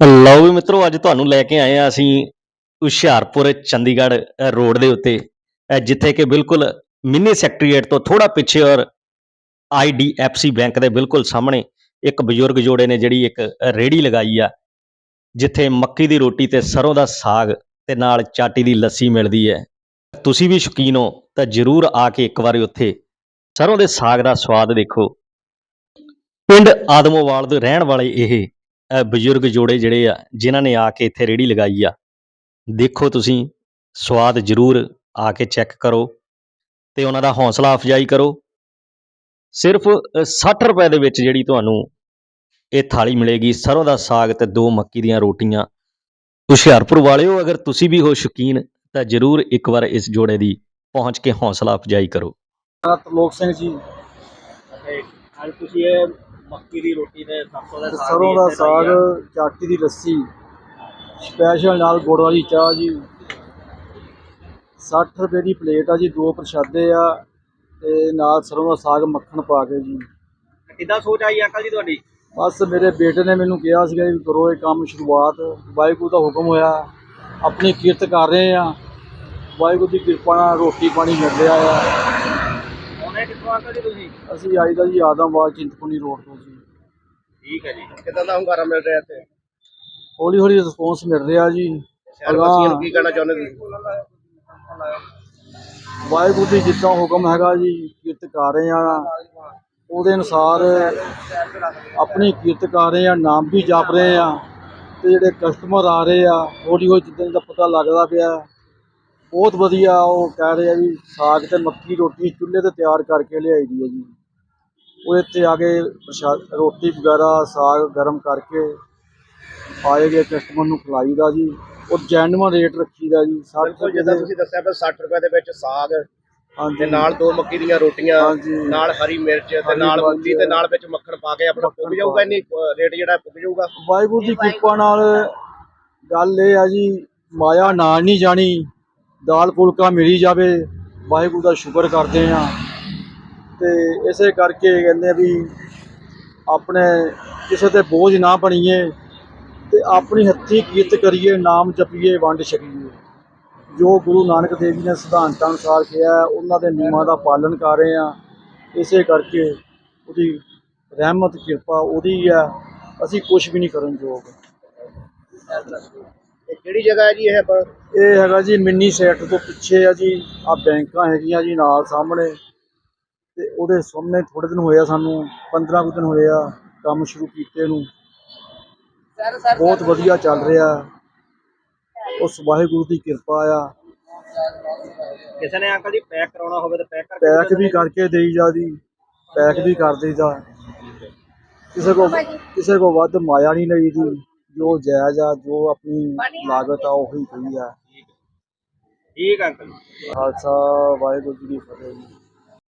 ਲਓ ਵੀ ਮਿੱਤਰੋ, ਅੱਜ ਤੁਹਾਨੂੰ ਲੈ ਕੇ ਆਏ ਆ ਅਸੀਂ ਹੁਸ਼ਿਆਰਪੁਰ ਚੰਡੀਗੜ੍ਹ ਰੋਡ ਦੇ ਉੱਤੇ ਜਿੱਥੇ ਕਿ ਬਿਲਕੁਲ ਮਿੰਨੀ ਸੈਕਟਰੀਏਟ ਤੋਂ ਥੋੜਾ ਪਿੱਛੇ ਔਰ ਆਈਡੀਐਫਸੀ ਬੈਂਕ ਦੇ ਬਿਲਕੁਲ ਸਾਹਮਣੇ ਇੱਕ ਬਜ਼ੁਰਗ ਜੋੜੇ ਨੇ ਜਿਹੜੀ ਇੱਕ ਰੇੜੀ ਲਗਾਈ ਆ, ਜਿੱਥੇ ਮੱਕੀ ਦੀ ਰੋਟੀ ਤੇ ਸਰੋਂ ਦਾ ਸਾਗ ਤੇ ਨਾਲ ਚਾਟੀ ਦੀ ਲੱਸੀ ਮਿਲਦੀ ਹੈ। ਤੁਸੀਂ ਵੀ ਸ਼ੌਕੀਨ ਹੋ ਤਾਂ ਜਰੂਰ ਆ ਕੇ ਇੱਕ ਵਾਰੀ ਉੱਥੇ ਸਰੋਂ ਦੇ ਸਾਗ ਦਾ ਸਵਾਦ ਦੇਖੋ। ਪਿੰਡ ਆਦਮੋਵਾਲ ਦੇ ਰਹਿਣ ਵਾਲੇ ਇਹ ਅ, ਬਜ਼ੁਰਗ ਜੋੜੇ ਜਿਹੜੇ ਆ ਜਿਨ੍ਹਾਂ ਨੇ ਆ ਕੇ ਇੱਥੇ ਰੇੜੀ ਲਗਾਈ ਆ ਦੇਖੋ ਤੁਸੀਂ ਸਵਾਦ ਜਰੂਰ ਆ ਕੇ ਚੈੱਕ ਕਰੋ ਤੇ ਉਹਨਾਂ ਦਾ ਹੌਸਲਾ ਅਫਜਾਈ ਕਰੋ। ਸਿਰਫ ਅ, 60 ਰੁਪਏ ਦੇ ਵਿੱਚ ਜਿਹੜੀ ਤੁਹਾਨੂੰ ਇਹ ਥਾਲੀ ਮਿਲੇਗੀ ਸਰੋਂ ਦਾ ਸਾਗ ਤੇ ਦੋ ਮੱਕੀ ਦੀਆਂ ਰੋਟੀਆਂ। ਹੁਸ਼ਿਆਰਪੁਰ ਵਾਲਿਓ ਅਗਰ ਤੁਸੀਂ ਵੀ ਹੋ ਸ਼ੌਕੀਨ ਤਾਂ ਜਰੂਰ ਇੱਕ ਵਾਰ ਇਸ ਜੋੜੇ ਦੀ ਪਹੁੰਚ ਕੇ ਹੌਸਲਾ ਅਫਜਾਈ ਕਰੋ। ਮੇਰਾ ਸਿੰਘ ਜੀ ਅੱਜ ਤੁਸੀਂ ਇਹ ਮੱਕੀ ਦੀ ਰੋਟੀ ਤੇ ਸਰਸੋਂ ਦਾ ਸਾਗ ਸਰੋਂ ਦਾ ਸਾਗ। ਚਾਟੀ ਦੀ ਲੱਸੀ ਸਪੈਸ਼ਲ ਨਾਲ ਗੁੜ ਵਾਲੀ ਚਾਹ ਜੀ। 60 ਰੁਪਏ ਦੀ ਪਲੇਟ ਆ ਜੀ ਦੋ ਪ੍ਰਸ਼ਾਦੇ ਆ ਤੇ ਨਾਲ ਸਰੋਂ ਦਾ ਸਾਗ ਮੱਖਣ ਪਾ ਕੇ ਜੀ। ਕਿੱਦਾਂ ਸੋਚ ਆਈ ਅੰਕਲ ਜੀ ਤੁਹਾਡੀ? ਬਸ ਮੇਰੇ ਬੇਟੇ ਨੇ ਮੈਨੂੰ ਕਿਹਾ ਸੀਗਾ ਵੀ ਕਰੋ ਇਹ ਕੰਮ ਸ਼ੁਰੂਆਤ। ਵਾਹਿਗੁਰੂ ਦਾ ਹੁਕਮ ਹੋਇਆ ਆਪਣੀ ਕਿਰਤ ਕਰ ਰਹੇ ਆ। ਵਾਹਿਗੁਰੂ ਦੀ ਕਿਰਪਾ ਨਾਲ ਰੋਟੀ ਪਾਣੀ ਮਿਲ ਰਿਹਾ ਆ। ਕਿੱਥੋਂ ਅੰਕਲ ਜੀ ਤੁਸੀਂ? ਅਸੀਂ ਆਈ ਦਾ ਜੀ ਆਦਮਵਾਲ ਚਿੰਤਪੁਰਨੀ ਰੋਡ ਤੋਂ ਜੀ। ਠੀਕ ਹੈ ਜੀ। ਕਿੱਦਾਂ ਦਾ ਹੁੰਗਾਰਾ ਮਿਲ ਰਿਹਾ ਇੱਥੇ? ਹੌਲੀ ਹੌਲੀ ਰਿਸਪੌਂਸ ਮਿਲ ਰਿਹਾ ਜੀ। ਸ਼ਹਿਰ ਵਾਸੀਆਂ ਨੂੰ ਕੀ ਕਹਿਣਾ ਚਾਹੁੰਦੇ ਤੁਸੀਂ? ਵਾਹਿਗੁਰੂ ਦੀ ਜਿੱਦਾਂ ਹੁਕਮ ਹੈਗਾ ਜੀ ਕਿਰਤ ਕਰ ਰਹੇ ਆ ਉਹਦੇ ਅਨੁਸਾਰ ਆਪਣੀ ਕਿਰਤ ਕਰ ਰਹੇ ਆ ਨਾਮ ਵੀ ਜਪ ਰਹੇ ਆ ਤੇ ਜਿਹੜੇ ਕਸਟਮਰ ਆ ਰਹੇ ਆ ਹੌਲੀ ਹੌਲੀ ਜਿੱਦਾਂ ਦਾ ਪਤਾ ਲੱਗਦਾ ਪਿਆ। ਬਹੁਤ ਵਧੀਆ ਉਹ ਕਹਿ ਰਹੇ ਆ ਵੀ ਸਾਗ ਤੇ ਮੱਕੀ ਰੋਟੀ ਚੁੱਲ੍ਹੇ ਤੇ ਤਿਆਰ ਕਰਕੇ ਲਿਆਈ ਦੀ ਹੈ ਜੀ। ਉਹ ਇੱਥੇ ਆ ਕੇ ਪ੍ਰਸ਼ਾਦ ਰੋਟੀ ਵਗੈਰਾ ਸਾਗ ਗਰਮ ਕਰਕੇ ਆਏ ਗਏ ਕਸਟਮਰ ਨੂੰ ਖਿਲਾਈਦਾ ਜੀ। ਉਹ ਜੈਨੂਅਨ ਰੇਟ ਰੱਖੀਦਾ ਜੀ। ਸਾਡੇ ਬਿਲਕੁਲ ਜਿੱਦਾਂ ਤੁਸੀਂ ਦੱਸਿਆ ਪਿਆ 60 ਰੁਪਏ ਦੇ ਵਿੱਚ ਸਾਗ ਹਾਂਜੀ। ਤੇ ਨਾਲ ਦੋ ਮੱਕੀ ਦੀਆਂ ਰੋਟੀਆਂ ਹਾਂਜੀ। ਨਾਲ ਹਰੀ ਮਿਰਚ ਤੇ ਹਰੀ ਨਾਲ। ਮੂਲੀ ਤੇ ਨਾਲ ਵਿੱਚ ਮੱਖਣ ਪਾ ਕੇ ਆਪਣਾ ਪੁੱਗ ਮੱਖਣ ਜਾਊਗਾ ਇੰਨੀ ਰੇਟ ਜਿਹੜਾ ਪੁੱਗ ਜਾਊਗਾ? ਵਾਹਿਗੁਰੂ ਦੀ ਕਿਰਪਾ ਨਾਲ ਗੱਲ ਇਹ ਆ ਜੀ ਮਾਇਆ ਨਾਲ ਨਹੀਂ ਜਾਣੀ। ਦਾਲ ਫੁਲਕਾ ਮਿਲੀ ਜਾਵੇ, ਵਾਹਿਗੁਰੂ ਦਾ ਸ਼ੁਕਰ ਕਰਦੇ ਆ ਤੇ ਇਸੇ ਕਰਕੇ ਕਹਿੰਦੇ ਵੀ ਆਪਣੇ ਕਿਸੇ ਤੇ ਬੋਝ ਨਾ ਬਣੀਏ ਤੇ ਆਪਣੀ ਹੱਥੀਂ ਕੀਰਤ ਕਰੀਏ, ਨਾਮ ਜਪੀਏ, ਵੰਡ ਛਕੀਏ। ਜੋ ਗੁਰੂ ਨਾਨਕ ਦੇਵ ਜੀ ਨੇ ਸਿਧਾਂਤਾਂ ਅਨੁਸਾਰ ਕਿਹਾ, ਉਹਨਾਂ ਦੇ ਨਿਯਮਾਂ ਦਾ ਪਾਲਣ ਕਰ ਰਹੇ ਆ ਇਸੇ ਕਰਕੇ ਉਹਦੀ ਰਹਿਮਤ, ਕਿਰਪਾ ਉਹਦੀ ਆ ਅਸੀਂ ਕੁਝ ਵੀ ਨਹੀਂ ਕਰਨ ਯੋਗ। ਇਹ ਕਿਹੜੀ ਜਗ੍ਹਾ ਜੀ ਇਹ ਇਹ ਹੈਗਾ ਜੀ ਮਿੰਨੀ ਸੈਟ ਤੋਂ ਪਿੱਛੇ ਆ ਜੀ। ਆ ਬੈਂਕਾਂ ਹੈਗੀਆਂ ਜੀ ਨਾਲ ਸਾਹਮਣੇ। ਤੇ ਉਹਦੇ ਸਾਹਮਣੇ ਥੋੜੇ ਦਿਨ ਹੋਏ ਆ ਸਾਨੂੰ 15 ਕੁ ਦਿਨ ਹੋਏ ਆ ਕੰਮ ਸ਼ੁਰੂ ਕੀਤੇ ਨੂੰ। ਬਹੁਤ ਵਧੀਆ ਚੱਲ ਰਿਹਾ। ਉਸ ਵਾਹਿਗੁਰੂ ਦੀ ਕਿਰਪਾ ਆ। ਕਿਸੇ ਨੇ ਅੰਕਲ ਜੀ ਪੈਕ ਕਰਾਉਣਾ ਹੋਵੇ ਤਾਂ ਪੈਕ ਕਰਕੇ ਪੈਕ ਵੀ ਕਰਕੇ ਦੇਈ ਜਾ ਜੀ। ਪੈਕ ਵੀ ਕਰ ਦੇਈਦਾ ਕਿਸੇ ਕੋ ਕਿਸੇ ਕੋ ਵੱਧ ਮਾਇਆ ਨਹੀਂ ਲਈ ਦੀ ਜੋ ਜਾਇਜ਼ ਆ ਜੋ ਆਪਣੀ ਲਾਗਤ ਆ ਉਹੀ ਪਈ ਆ। ਠੀਕ ਅੰਕਲ। ਜੀ ਖਾਲਸਾ ਵਾਹਿਗੁਰੂ ਜੀ ਕੀ ਫਤਿਹ। ਜੀ